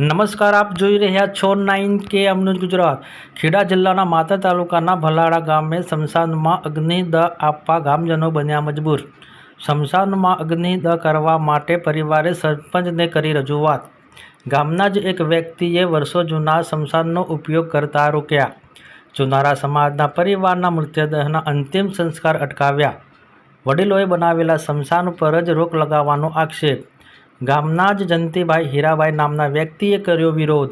નમસ્કાર, આપ જોઈ રહ્યા છો નાઇન કે અમનું ગુજરાત. ખેડા જિલ્લાના માતા તાલુકાના ભલાડા ગામે સ્મશાનમાં અગ્નિદહ આપવા ગામજનો બન્યા મજબૂર. સ્મશાનમાં અગ્નિદહ કરવા માટે પરિવારે સરપંચને કરી રજૂઆત. ગામના જ એક વ્યક્તિએ વર્ષો જૂના સ્મશાનનો ઉપયોગ કરતા રોક્યા. જુનારા સમાજના પરિવારના મૃતદેહના અંતિમ સંસ્કાર અટકાવ્યા. વડીલોએ બનાવેલા સ્મશાન પર જ રોક લગાવવાનો આક્ષેપ. ગામના જ જંતીભાઈ હીરાભાઈ નામના વ્યક્તિએ કર્યો વિરોધ.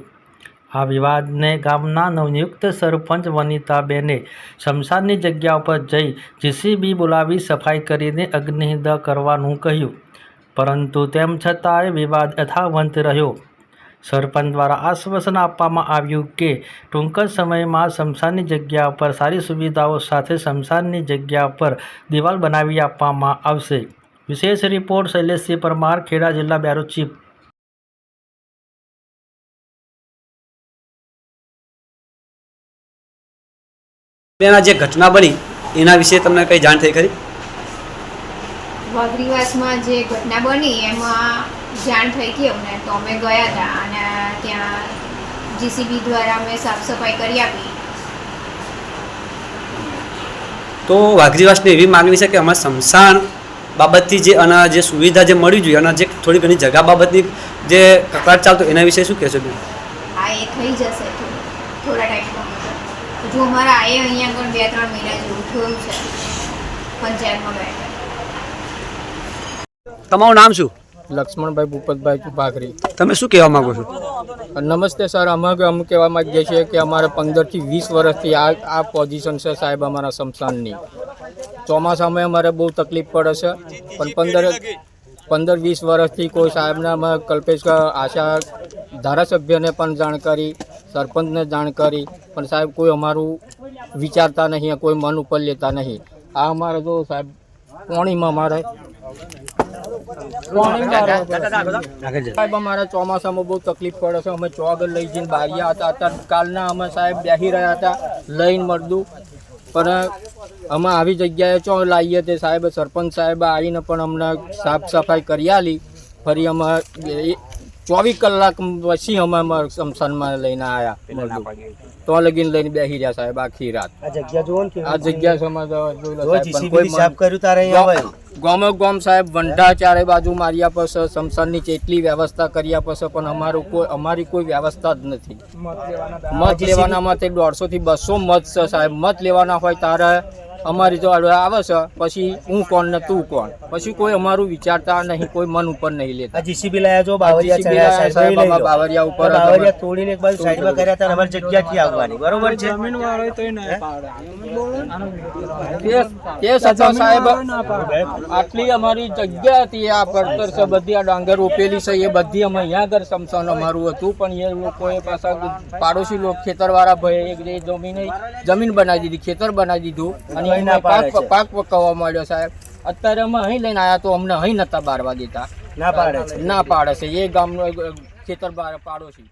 આ વિવાદને ગામના નવનિયુક્ત સરપંચ વનિતાબેને શમશાનની જગ્યા ઉપર જઈ જીસીબી બોલાવી સફાઈ કરીને અગ્નિદ કરવાનું કહ્યું. પરંતુ તેમ છતાંય વિવાદ યથાવંત રહ્યો. સરપંચ દ્વારા આશ્વાસન આપવામાં આવ્યું કે ટૂંક જ સમયમાં શમશાનની જગ્યા પર સારી સુવિધાઓ સાથે શમશાનની જગ્યા પર દિવાલ બનાવી આપવામાં આવશે. વિશેષ રિપોર્ટ શૈલેષસિંહ પરમાર ખેડા જિલ્લા બ્યુરો ચીફ. બેન જે ઘટના બની એના વિશે તમને કઈ જાણ થઈ ખરી? વાઘરીવાસમાં જે ઘટના બની એમાં જાણ થઈ હતી અમને. તો અમે ગયા હતા અને ત્યાં જીસીબી દ્વારા અમે સાફ સફાઈ કરી આપી. તો વાઘરીવાસની એવી માગણી છે કે અમારે સ્મશાન બાબતથી જે અને જે સુવિધા જે મળવી જોઈએ અને જે થોડી ઘણી જગા બાબતની જે કકડાટ ચાલતો એના વિશે શું કહેશો બેન? આ એ થઈ જશે થોડા ટાઈમમાં. હજુ અમારા આ અહીંયા આગળ બે ત્રણ મહિના જેવું થયું છે પંચાયતમાં બેઠા. તમારું નામ શું? લક્ષ્મણભાઈ ભૂપતભાઈ ભાખરી. તમે શું કહેવા માંગો છો? નમસ્તે સર અમે અમે કહેવા માગીએ છીએ કે અમારે પંદરથી વીસ વર્ષથી આ આ પોઝિશન છે સાહેબ અમારા સ્મશાનની ચોમાસામાં અમારે બહુ તકલીફ પડે છે. પણ પંદર પંદર વીસ વર્ષથી કોઈ સાહેબને અમે કલ્પેશ આશા ધારાસભ્યને પણ જાણ કરી સરપંચને જાણ કરી પણ સાહેબ કોઈ અમારું વિચારતા નહીં કોઈ મન ઉપર લેતા નહીં. આ અમારે જો સાહેબ પોણીમાં અમારે સાહેબ અમારે ચોમાસામાં બહુ તકલીફ પડે છે. અમે ચોગર લઈ જઈને બારિયા હતા. અત્યારે કાલના અમે સાહેબ બેસી રહ્યા હતા. લઈને મળદું પણ અમે આવી જગ્યાએ ચો લાવીએ તે સાહેબ સરપંચ સાહેબ આવીને પણ અમને સાફ સફાઈ કરી આલી. ફરી અમે ચોવીસ કલાક પછી અમે અમારા સ્મશાનમાં લઈને આવ્યા તો લગીને લઈને બેસી રહ્યા સાહેબ આખી રાત. આ જગ્યા સમજ ગામે ગામ સાહેબ વંઢા ચારે બાજુ માર્યા પછી સમસાનની જેટલી વ્યવસ્થા કર્યા પછી પણ અમારું કોઈ અમારી કોઈ વ્યવસ્થા જ નથી. મત લેવાના માટે દોઢસો થી બસો મત છે સાહેબ. મત લેવાના હોય તારે અમારી તો આવે છે પછી હું કોણ ને તું કોણ? પછી કોઈ અમારું વિચારતા નહીં કોઈ મન ઉપર નહીં લેતા. જીસીબી લાયા જો બાવરિયા. બાવરિયા ઉપર બાવરિયા તોડીને એક બાજુ સાઈડમાં કર્યા હતા અમારી જગ્યા થી આવવાની બરોબર છે? તે- તે સચો સાહેબ આટલી અમારી જગ્યા હતી આ પડતર છે બધી આ ડાંગર ઉપેલી છે એ બધી અમે અહીંયા આગળ સમસાન અમારું હતું પણ એ લોકોએ પાછા પાડોશી લોકો ખેતરવાળા ભાઈ એક જમીન જમીન બનાવી દીધી ખેતર બનાવી દીધું અને અહીં ના એમાં પાક પાક પકવવા માંડ્યો સાહેબ. અત્યારે અમે અહીં લઈને આવ્યા તો અમને અહીં નતા બારવા દેતા ના પાડે છે. ના પાડે છે. એ ગામનો ખેતર બાર- પાડોશી